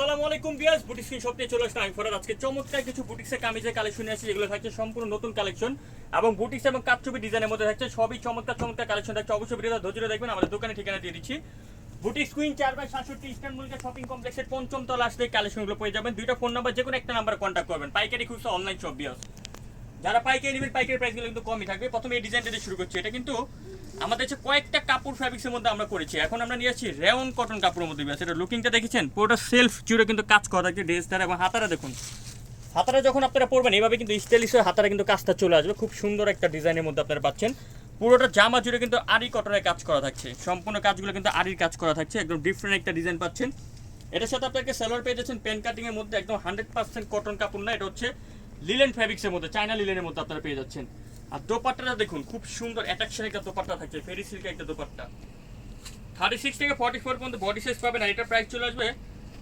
আসসালামু আলাইকুম বিয়াস boutique screen shop চলে আসলাম আমি ফরাদ। আজকে চমৎকার কিছু বুটিক্সের কামিজের কালেকশন আসছি, যেগুলো থাকছে সম্পূর্ণ নতুন কালেকশন এবং বুটিক্স এবং কাটছবি ডিজাইনের মধ্যে থাকছে সবই চমৎকার চমৎকার কালেকশন থাকছে। অবশ্যই ভিডিওটা ধৈর্য ধরে দেখবেন, আমাদের দোকানে ঠিকানা দিয়ে দিচ্ছি। বুটিক স্কুইন চার বাই সাতষট্টি ইস্টার্ন মল্লিকা শপিং কমপ্লেক্সের পঞ্চম তলা আসলে কালেকশনগুলো পেয়ে যাবেন। দুইটা ফোন নাম্বার যে কোনো একটা নাম্বার কন্ট্যাক্ট করবেন। পাইকারি খুচরা অনলাইন সব বিয়াস যারা পাইকারি নেবেন, পাইকারি প্রাইসগুলো কিন্তু কমই থাকবে। প্রথমে এই ডিজাইনটা দিয়ে শুরু করছি। এটা কিন্তু আমাদের হচ্ছে কয়েকটা কাপড় ফ্যাব্রিক্সের মধ্যে আমরা করেছি। এখন আমরা নিয়ে আসছি রেওন কটন কাপড়ের মধ্যে এটা লুকিংটা দেখেছেন? পুরোটা সেলফ জুড়ে কিন্তু কাজ করা থাকছে ড্রেসটার এবং হাতারা দেখুন। হাতারা যখন আপনারা পরবেন, এইভাবে কিন্তু স্টাইলিশ হয়ে হাতারা কিন্তু কাজটা চলে আসবে। খুব সুন্দর একটা ডিজাইনের মধ্যে আপনারা পাচ্ছেন। পুরোটা জামা জুড়ে কিন্তু আরি কটনের কাজ করা থাকছে। সম্পূর্ণ কাজগুলো কিন্তু আরির কাজ করা থাকছে। একদম ডিফারেন্ট একটা ডিজাইন পাচ্ছেন। এটার সাথে আপনাকে সালোয়ার পেয়ে যাচ্ছেন। পেন কাটিংয়ের মধ্যে একদম হান্ড্রেড পার্সেন্ট কটন কাপড় না, এটা হচ্ছে লিলেন ফ্যাব্রিক্সের মধ্যে চায়না লিলেনের মধ্যে আপনারা পেয়ে যাচ্ছেন। আর দোপাট্টাটা দেখুন, খুব সুন্দর অ্যাট্রাকশন একটা দোপাট্টা থাকছে ফেরি সিল্কের একটা দোপাট্টা। থার্টি সিক্স থেকে ফর্টি ফোর পর্যন্ত বডি সাইজ পাবেন আর এটা প্রাইস চলে আসবে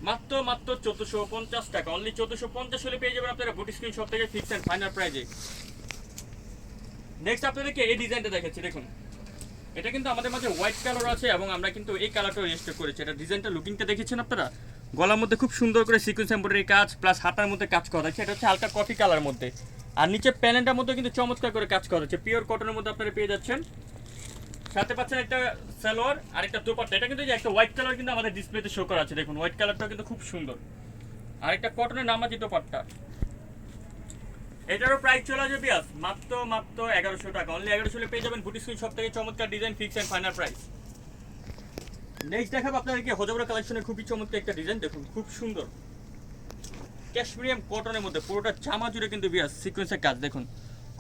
মাত্র মাত্র চোদ্দোশো পঞ্চাশ টাকা। অনলি চোদ্দোশো পঞ্চাশ হলে পেয়ে যাবেন আপনারা বুটি স্ক্রিন শপ থেকে ফিক্স অ্যান্ড ফাইনাল প্রাইজে নেক্সট আপনাদেরকে এই ডিজাইনটা দেখাচ্ছি, দেখুন। এটা কিন্তু আমাদের মাঝে হোয়াইট কালার আছে এবং আমরা কিন্তু এই কালারটা রেজিস্টার করেছি। এটা ডিজাইনটা লুকিংটা দেখেছেন আপনারা? গলার মধ্যে খুব সুন্দর করে সিকোয়েন্স এমব্রয়ডারি কাজ প্লাস হাতার মধ্যে কাজ করা আছে এটা হচ্ছে হালকা কফি কালার মধ্যে। আর নিচে প্যানেলটার মধ্যে কিন্তু চমৎকার করে কাজ করা হচ্ছে পিওর কটনের মধ্যে আপনারা পেয়ে যাচ্ছেন। সাথে পাচ্ছেন একটা সালোয়ার, আর একটা দোপাট্টা। এটা কিন্তু একটা হোয়াইট কালার কিন্তু আমাদের ডিসপ্লেতে শো করা আছে। দেখুন হোয়াইট কালারটা কিন্তু খুব সুন্দর। আর একটা কটনের নামাজি দোপাট্টা। এটারও প্রাইস চলে আসবে পিয়াস মাত্র মাত্র এগারোশো টাকা। অনলি এগারোশো পেয়ে যাবেন বুটি স্ক্রিন সব থেকে। চমৎকার design fix and final price next দেখাবো আপনাদেরকে হজাবরা কালেকশনের খুবই চমৎকার একটা ডিজাইন দেখুন, খুব সুন্দর। ক্যাশমিরিয়াম কটনের মধ্যে পুরোটা জামা জুড়ে কিন্তু বিয়াস সিকোয়েন্সের কাজ। দেখুন,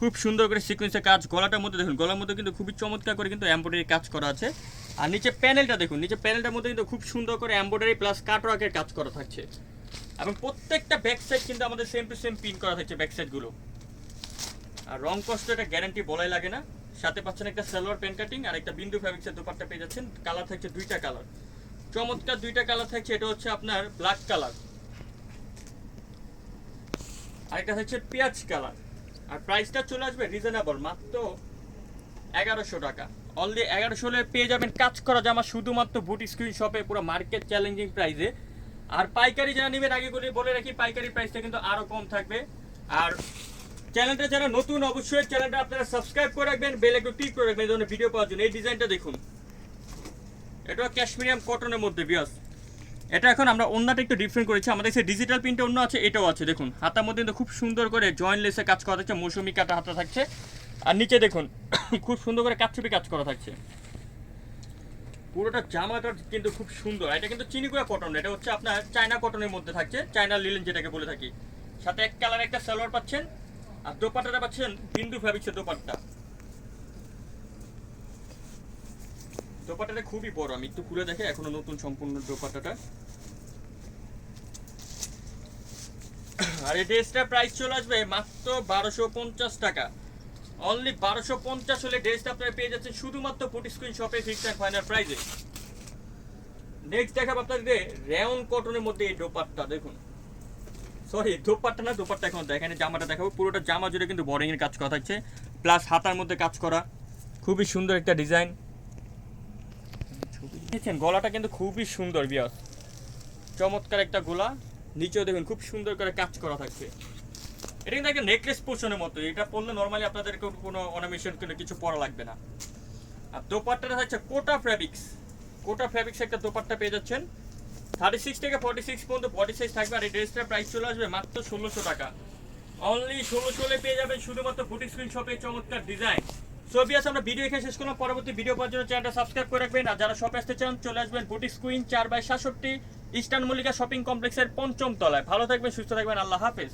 খুব সুন্দর করে সিকোয়েন্সের কাজ। গলাটার মধ্যে, দেখুন, গলার মধ্যে কিন্তু খুবই চমৎকার করে কিন্তু এমব্রয়ডারি কাজ করা আছে। আর নিচে প্যানেলটা দেখুন, নিচে প্যানেলটার মধ্যে কিন্তু খুব সুন্দর করে এমব্রয়ডারি প্লাস কাটওয়ার্কের কাজ করা থাকছে। এবং প্রত্যেকটা ব্যাক সাইড কিন্তু আমাদের সেম টু সেম পিন করা থাকছে ব্যাক সাইডগুলো আর রং কষ্ট এটা গ্যারান্টি বলাই লাগে না। সাথে পাচ্ছেন একটা সালোয়ার পেন কাটিং আর একটা বিন্দু ফ্যাব্রিক্সের দোপাট্টা পেয়ে যাচ্ছেন। কালার থাকছে দুইটা কালার চমৎকার দুইটা কালার থাকছে, এটা হচ্ছে আপনার ব্ল্যাক কালার আর আরেকটা হচ্ছে পেঁয়াজ কালার আর প্রাইসটা চলে আসবে রিজনেবল মাত্র এগারোশো টাকা। অনলি এগারোশো হলে পেয়ে যাবেন কাজ করা জামা, শুধুমাত্র বুটি স্ক্রিন শপে পুরো মার্কেট চ্যালেঞ্জিং প্রাইসে আর পাইকারি যারা নেবেন, আগে বলে রাখি, পাইকারি প্রাইসটা কিন্তু আরও কম থাকবে। আর চ্যানেলটা যারা নতুন, অবশ্যই চ্যানেলটা আপনারা সাবস্ক্রাইব করে রাখবেন বেল একটু ক্লিক করে রাখবেন, এই ধরনের ভিডিও পাওয়ার জন্য। এই ডিজাইনটা দেখুন। এটা ক্যাশমিরিয়াম কটনের মধ্যে, বিয়াস। এটা এখন আমরা অন্যটা একটু ডিফারেন্ট করেছি। আমাদের কাছে ডিজিটাল প্রিন্টে অন্য আছে, এটাও আছে, দেখুন। হাতার মধ্যে কিন্তু খুব সুন্দর করে জয়েন্টলেসে কাজ করা থাকছে, মৌসুমি কাটা হাতা থাকছে। আর নিচে দেখুন, খুব সুন্দর করে কাপছুপি কাজ করা থাকছে। পুরোটা জামাটা কিন্তু খুব সুন্দর। এটা কিন্তু চিনিগুড়া কটন এটা হচ্ছে আপনার চায়না কটনের মধ্যে থাকছে, চায়না লিলেন যেটাকে বলে থাকি। সাথে এক কালার একটা সালোয়ার পাচ্ছেন, আর দোপাট্টাটা পাচ্ছেন বিন্দু ফ্যাব্রিক্সের দোপাট্টা। দোপাট্টাটা খুবই বড়, আমি একটু খুলে দেখে, এখনও নতুন সম্পূর্ণ দোপাট্টাটা। আর এই ড্রেসটার প্রাইস চলে আসবে মাত্র বারোশো পঞ্চাশ টাকা। অনলি বারোশো পঞ্চাশ হলে ড্রেসটা আপনারা পেয়ে যাচ্ছেন শুধুমাত্র ফুটি স্ক্রিন শপে ফিক্স অ্যান্ড ফাইনাল প্রাইসে নেক্সট দেখাবো আপনাদের রেয়ন কটনের মধ্যে এই দোপাট্টা, দেখুন। সরি দোপাট্টা না, দোপাট্টা এখন দেখেন, জামাটা দেখাবো। পুরোটা জামা জুড়ে কিন্তু বোরিং এর কাজ করা থাকছে প্লাস হাতার মধ্যে কাজ করা। খুবই সুন্দর একটা ডিজাইন দেখছেন, গলাটা কিন্তু খুবই সুন্দর বিয়াস চমৎকার একটা গোলা। নিচেও দেখুন, খুব সুন্দর করে কাজ করা থাকছে। এটা কিন্তু একটা নেকলেস পোর্শনের মতো। এটা নর্মালি কোনো অনামেশন কিছু পরা লাগবে না। আর কোটা ফ্যাব্রিক্স কোটা ফ্যাব্রিক্স একটা দোপাট্টা পেয়ে যাচ্ছেন। থার্টি সিক্স থেকে ফর্টি সিক্স পর্যন্ত থাকবে আর এই ড্রেসটার প্রাইস চলে আসবে মাত্র ষোলোশো টাকা। অনলি ষোলোশোলে পেয়ে যাবেন শুধুমাত্র বুটিক স্ক্রিন শপে চমৎকার ডিজাইন সো আমরা ভিডিও এখানে শেষ করলাম। পরবর্তী ভিডিও পাওয়ার জন্য চ্যানেলটা সাবস্ক্রাইব করে রাখবেন। আর যারা শপে আসতে চান, চলে আসবেন বুটিক স্কুইন চার বাই সাতষট্টি ইস্টার্ন মল্লিকা শপিং কমপ্লেক্সের পঞ্চম তলায়। ভালো থাকবেন, সুস্থ থাকবেন। আল্লাহ হাফেজ।